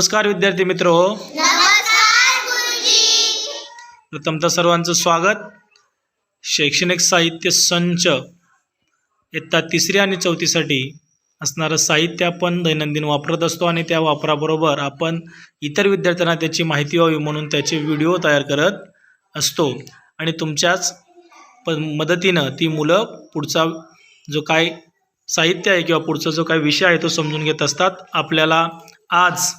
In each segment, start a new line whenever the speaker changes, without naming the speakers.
नमस्कार विद्यार्थी मित्र. हो प्रथमतः सर्वांचं स्वागत. शैक्षणिक साहित्य संच इयत्ता तिसरी आणि चौथीसाठी असणारं साहित्य आपण दैनंदिन वापरत असतो आणि त्या वापराबरोबर आपण इतर विद्यार्थ्यांना त्याची माहिती व्हावी म्हणून त्याचे व्हिडिओ तयार करत असतो. आणि तुमच्याच प मदतीनं ती मुलं पुढचा जो काय साहित्य आहे किंवा पुढचा जो काही विषय आहे तो समजून घेत असतात. आपल्याला आज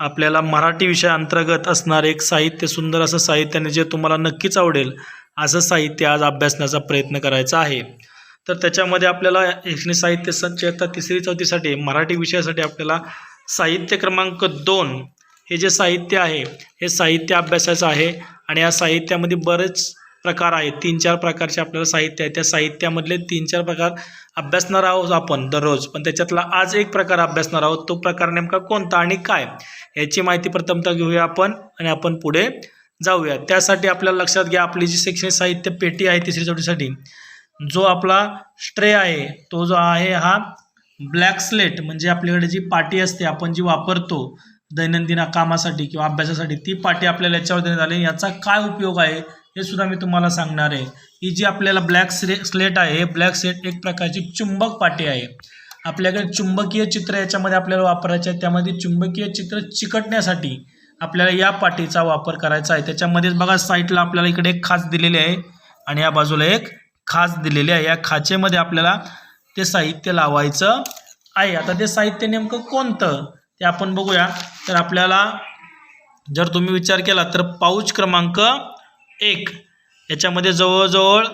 आपल्याला मराठी विषयाअंतर्गत असणारे एक साहित्य सुंदर असं साहित्याने जे तुम्हाला नक्कीच आवडेल असं साहित्य आज अभ्यासण्याचा प्रयत्न करायचा आहे. तर त्याच्यामध्ये आपल्याला एकशे साहित्य संच तिसरी चौथीसाठी मराठी विषयासाठी आपल्याला साहित्य क्रमांक दोन हे जे साहित्य आहे हे साहित्य अभ्यासाचं आहे. आणि या साहित्यामध्ये बरेच प्रकार आहेत. तीन चार प्रकारचे आपल्याला साहित्य आहे. त्या साहित्यामधले तीन चार प्रकार अभ्यासणार आहोत आपण दररोज. पण त्याच्यातला आज एक प्रकार अभ्यासणार आहोत. तो प्रकार नेमका कोणता आणि काय? याची माहिती प्रथमतः घेऊया आपण आणि आपण पुढे जाऊया. त्यासाठी आपल्याला लक्षात घ्या आपली जी शैक्षणिक साहित्य पेटी आहे तिसरी चौथीसाठी जो आपला स्ट्रे आहे तो जो आहे हा ब्लॅक स्लेट म्हणजे आपल्याकडे जी पाटी असते आपण जी वापरतो दैनंदिन कामासाठी किंवा अभ्यासासाठी ती पाटी आपल्याला याच्यावर देण्यात आली. याचा काय उपयोग आहे? हे सुद्धा मी तुम्हाला सांगणार आहे. ही जी आपल्याला ब्लॅक स्ले स्लेट आहे ब्लॅक स्लेट एक प्रकारची चुंबक पाटी आहे. आपल्याकडे चुंबकीय चित्र याच्यामध्ये आपल्याला वापरायचे आहे. त्यामध्ये चुंबकीय चित्र चिकटण्यासाठी आपल्याला या पाटीचा वापर करायचा आहे. त्याच्यामध्येच बघा साईडला आपल्याला इकडे एक खाच दिलेली आहे आणि या बाजूला एक खाच दिलेली आहे. या खाचेमध्ये आपल्याला ते साहित्य लावायचं आहे. आता ते साहित्य नेमकं कोणतं ते आपण बघूया. तर आपल्याला जर तुम्ही विचार केला तर पाऊच क्रमांक एक. याच्यामध्ये जवळजवळ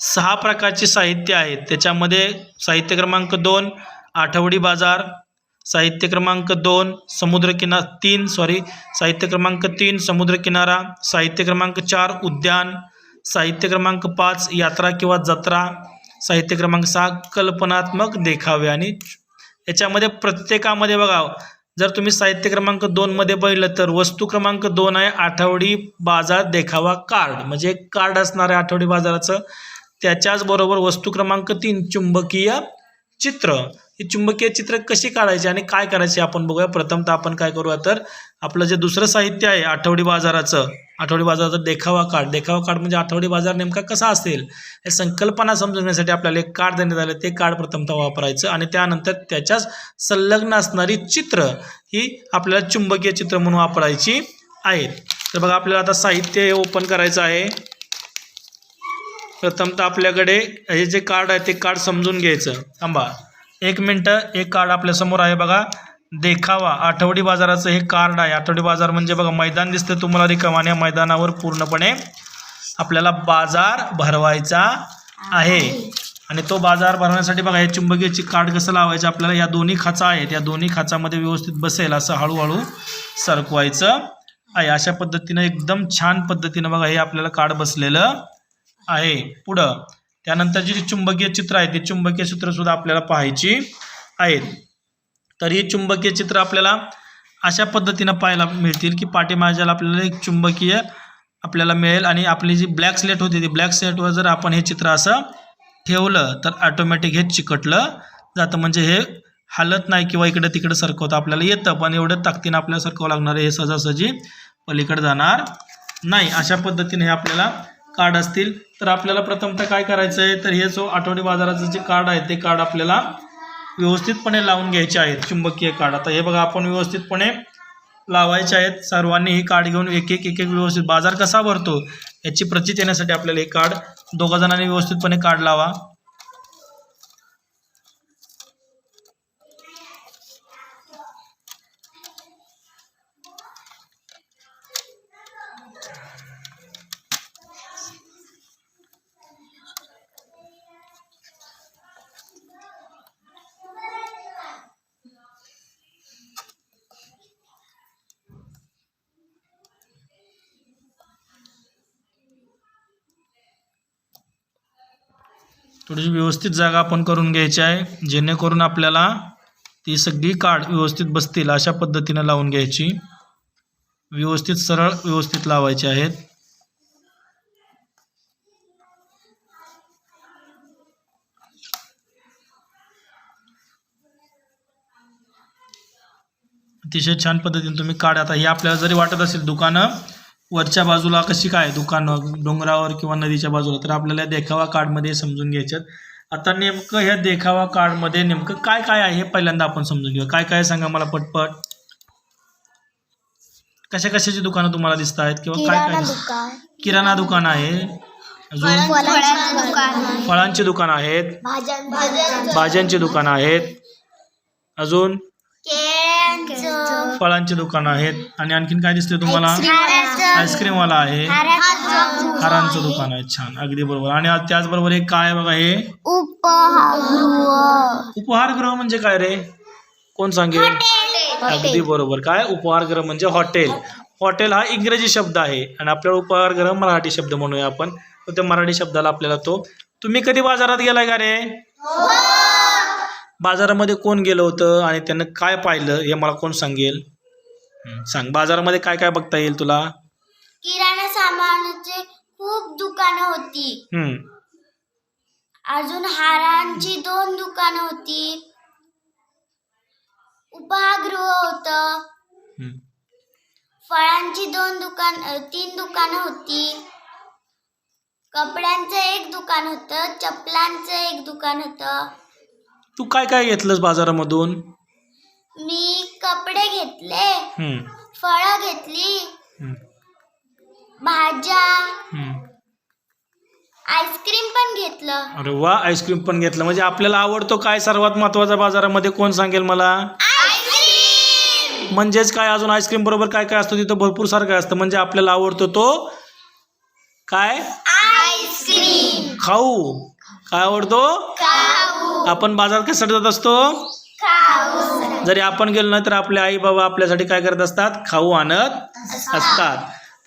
सहा प्रकारची साहित्य आहेत. त्याच्यामध्ये साहित्य क्रमांक दोन आठवडी बाजार साहित्य क्रमांक दोन समुद्रकिना तीन सॉरी साहित्य क्रमांक तीन समुद्रकिनारा साहित्य क्रमांक चार उद्यान साहित्य क्रमांक पाच यात्रा किंवा जत्रा साहित्य क्रमांक सहा कल्पनात्मक देखावे आणि याच्यामध्ये प्रत्येकामध्ये बघा जर तुम्ही साहित्य क्रमांक दोनमध्ये पाहिलं तर वस्तू क्रमांक दोन आहे आठवडी बाजार देखावा कार्ड म्हणजे एक कार्ड असणार आहे आठवडी बाजाराचं. त्याच्याचबरोबर वस्तू क्रमांक तीन चुंबकीय चित्र. ही चुंबकीय चित्र कशी काढायची आणि काय करायचे आपण बघूया. प्रथमतः आपण काय करूया तर आपलं जे दुसरं साहित्य आहे आठवडी बाजाराचं आठवडी बाजाराचा देखावा कार्ड देखावा कार्ड म्हणजे आठवडी बाजार नेमका कसा असेल? हे संकल्पना समजवण्यासाठी आपल्याला एक कार्ड देण्यात आलं. ते कार्ड प्रथमतः वापरायचं आणि त्यानंतर त्याच्याच संलग्न असणारी चित्र ही आपल्याला चुंबकीय चित्र म्हणून वापरायची आहेत. तर बघा आपल्याला आता साहित्य हे ओपन करायचं आहे. प्रथमतः आपल्याकडे हे जे कार्ड आहे ते कार्ड समजून घ्यायचं. थांबा. एक मिनटं एक कार्ड आपल्यासमोर आहे बघा. देखावा. आठवडी बाजाराचं हे कार्ड आहे. आठवडी बाजार म्हणजे बघा मैदान दिसतं तुम्हाला रिकाम या मैदानावर पूर्णपणे आपल्याला बाजार भरवायचा आहे. आणि तो बाजार भरण्यासाठी बघा हे चुंबकीयची कार्ड कसं लावायचं आपल्याला या दोन्ही खाचा आहेत. या दोन्ही खाचामध्ये व्यवस्थित बसेल असं हळूहळू सरकवायचं आहे. अशा पद्धतीनं एकदम छान पद्धतीनं बघा हे आपल्याला कार्ड बसलेलं आहे. पुढं त्यानंतरची जी चुंबकीय चित्र आहे ती चुंबकीय चित्रसुद्धा आपल्याला पाहायची आहेत. तर ही चुंबकीय चित्र आपल्याला अशा पद्धतीनं पाहायला मिळतील की पाठीमागच्याला आपल्याला एक चुंबकीय आपल्याला मिळेल आणि आपली जी ब्लॅक स्लेट होती ती ब्लॅक स्लेटवर जर आपण हे चित्र असं ठेवलं तर ऑटोमॅटिक हे चिकटलं जातं. म्हणजे हे हालत नाही किंवा इकडे तिकडे सरकवतं आपल्याला येतं. पण एवढं ताकदीनं आपल्याला सरकवं लागणार हे सहजासहजी पलीकडे जाणार नाही. अशा पद्धतीने हे आपल्याला कार्ड असतील. तर आपल्याला प्रथमतः काय करायचं आहे तर हे जो आठवडी बाजाराचं जे कार्ड आहे ते कार्ड आपल्याला व्यवस्थितपणे लावून घ्यायचे आहेत चुंबकीय कार्ड आता हे बघा आपण व्यवस्थितपणे लावायचे आहेत. सर्वांनी हे कार्ड घेऊन एक एक एक एक व्यवस्थित बाजार कसा भरतो याची प्रचित येण्यासाठी आपल्याला हे कार्ड दोघा जणांनी व्यवस्थितपणे कार्ड लावा. थोडीशी व्यवस्थित जागा आपण करून घ्यायची आहे. जेणेकरून आपल्याला ती सगळी काड व्यवस्थित बसतील अशा पद्धतीनं लावून घ्यायची. व्यवस्थित सरळ व्यवस्थित लावायचे आहेत. अतिशय छान पद्धतीने तुम्ही काढ आता हे आपल्याला जरी वाटत असेल दुकानं वरच्या बाजूला कशी काय दुकानं डोंगरावर किंवा नदीच्या बाजूला तर आपल्याला देखावा कार्डमध्ये समजून घ्यायच्यात आता नेमकं ह्या देखावा कार्डमध्ये नेमकं काय काय आहे हे पहिल्यांदा आपण समजून घेऊ काय काय सांगा मला पटपट. कशा कशाची दुकानं तुम्हाला दिसत आहेत किंवा काय
किराणा
काय?
दुकान.
किराणा दुकान आहे. अजून?
फळांचे दुकान
फळांची दुकान आहेत.
भाज्यांची
दुकानं आहेत. अजून?
केळ्यांचं
फळांची दुकानं आहेत. आणि आणखीन काय दिसते तुम्हाला? आईस्क्रीमवाला आहे. हारांचं दुकान आहे. छान. अगदी बरोबर. आणि आज त्याचबरोबर एक काय बघा हे?
उपहारगृह.
उपहारगृह म्हणजे काय रे? कोण सांगेल? अगदी बरोबर. काय? उपहारगृह म्हणजे हॉटेल. हॉटेल हा इंग्रजी शब्द आहे. आणि आपल्याला उपहारगृह मराठी शब्द म्हणूया आपण. तर त्या मराठी शब्दाला आपल्याला तो तुम्ही कधी बाजारात गेलाय का रे? बाजारामध्ये कोण गेलं होतं आणि त्यानं काय पाहिलं हे मला कोण सांगेल? सांग बाजारामध्ये काय काय बघता येईल तुला?
किराणा सामानाचे खूप दुकानं होती.
हं,
अजून हारांची दोन दुकानं होती. उपहारगृह होतं.
हं.
फळांची दोन दुकान अ, तीन दुकानं होती. कपड्यांचं एक दुकान होतं चपलांचं एक दुकान होतं.
तू काय काय घेतलंस बाजारामधून?
मी कपडे घेतले फळं घेतली भाज्या. आईस्क्रीम पण घेतलं.
अरे वा आईस्क्रीम पण घेतलं. म्हणजे आपल्याला आवडतो काय सर्वात महत्त्वाचा बाजारामध्ये? कोण सांगेल मला?
आईस्क्रीम!
म्हणजेच काय? अजून आईस्क्रीम बरोबर काय काय असतं तिथं? भरपूर सारं काय असतं. म्हणजे आपल्याला आवडतो तो काय?
आईस्क्रीम!
खाऊ. काय आवडतो? आपण बाजारात कशासाठी जात असतो? जरी आपण गेलो नाही तर आपले आई बाबा आपल्यासाठी काय करत असतात? खाऊ आणत असतात.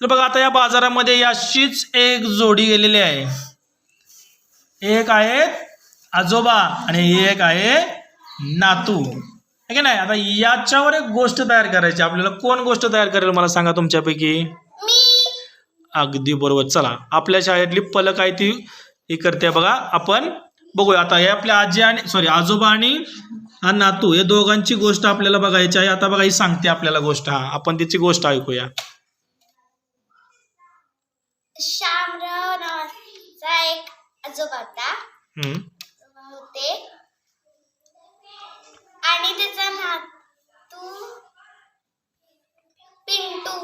तर बघा आता या बाजारामध्ये अशीच एक जोडी गेलेली आहे. एक आहे आजोबा आणि एक आहे नातू. आहे नाही? आता याच्यावर एक गोष्ट तयार करायची आपल्याला कोण गोष्ट तयार करेल मला सांगा तुमच्यापैकी? अगदी बरोबर. चला आपल्या शाळेतली पलक आहे ती हे करते बघा आपण. बघूया. आता हे आपल्या आजी आणि सॉरी आजोबा आणि नातू हे दोघांची गोष्ट आपल्याला बघायची आहे. आता बघा ही सांगते आपल्याला गोष्ट. हा आपण तिची गोष्ट ऐकूया.
शामराव नावाचा एक आजोबा होता.
हम्म,
होते. आणि त्याचा नातू पिंटू.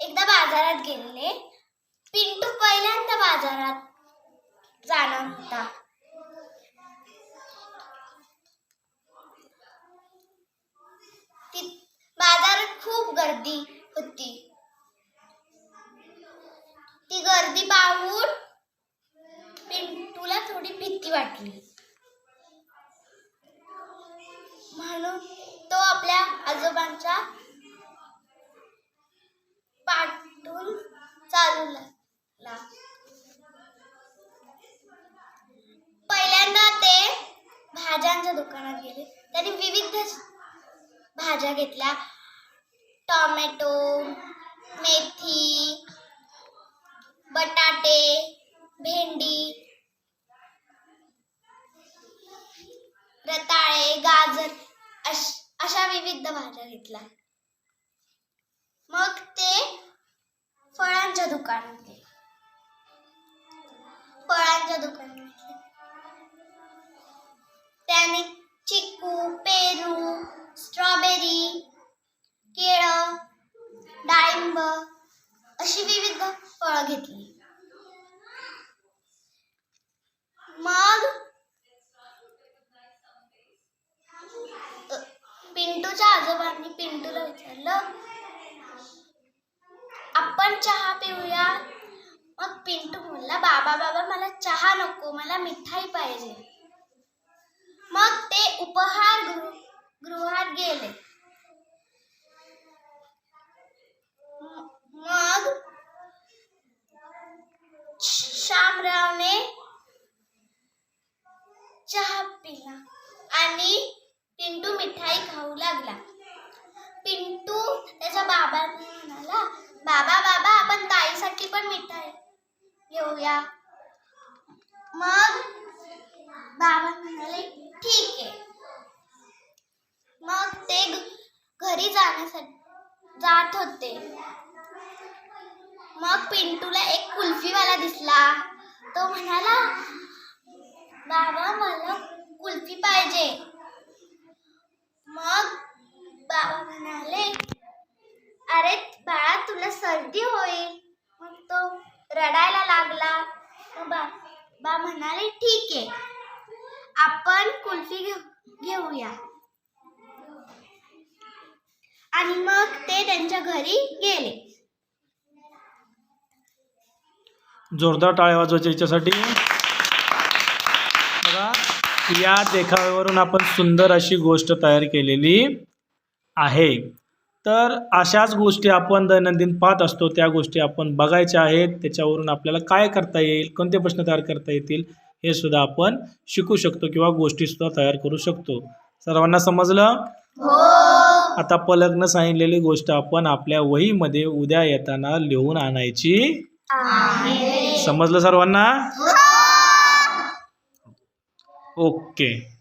एकदा बाजारात गेलेले. पिंटू पहिल्यांदा बाजारात जाणार होता. बाजारात खूप गर्दी होती. ती गर्दी पाहून पिंटूला थोडी भीती वाटली. म्हणून तो आपल्या आजोबांच्या पाठून चालू लागला भाज्यांच्या दुकानात गेले. त्यांनी विविध भाज्या घेतल्या. टॉमॅटो मेथी बटाटे भेंडी रताळे गाजर अश अशा विविध भाज्या घेतल्या. मग ते फळांच्या दुकानात गेले. फळांच्या दुकानात त्याने चिकू पेरू स्ट्रॉबेरी केळं डाळिंब अशी विविध फळं घेतली. मग पिंटूच्या आजोबांनी पिंटूला विचारलं आपण चहा पिऊया? मग पिंटू बोलला बाबा बाबा मला चहा नको मला मिठाई पाहिजे. मग ते उपहार गृह गृहात गेले. मग शामरावने चहा पिला आणि पिंटू मिठाई खाऊ लागला. पिंटू त्याच्या बाबा म्हणाला बाबा बाबा आपण ताईसाठी पण मिठाई घेऊया. मग बाबा म्हणाले ठीक आहे. मग ते घरी जाण्यासाठी जात होते. मग पिंटूला एक कुल्फीवाला दिसला. तो म्हणाला बाबा मला कुल्फी पाहिजे. मग बाबा म्हणाले अरे बाळा तुला सर्दी होईल. मग तो रडायला लागला. मग बा बा म्हणाले ठीक आहे. आपण कुल्फी घेऊया. आणि मग ते त्यांच्या घरी गेले.
जोरदार टाळ्या वाजवायच्या याच्यासाठी. बघा या देखाव्यावरून आपण सुंदर अशी गोष्ट तयार केलेली आहे. तर अशाच गोष्टी आपण दैनंदिन पाहत असतो त्या गोष्टी आपण बघायच्या आहेत. त्याच्यावरून आपल्याला काय करता येईल कोणते प्रश्न तयार करता येतील हे सुद्धा आपण शिकू शकतो किंवा गोष्टीसुद्धा तयार करू शकतो. सर्वांना समजलं?
हो.
आता पलकनं सांगितलेली गोष्ट आपण आपल्या वहीमध्ये उद्या येताना लिहून आणायची. समजलं सर्वांना? ओके.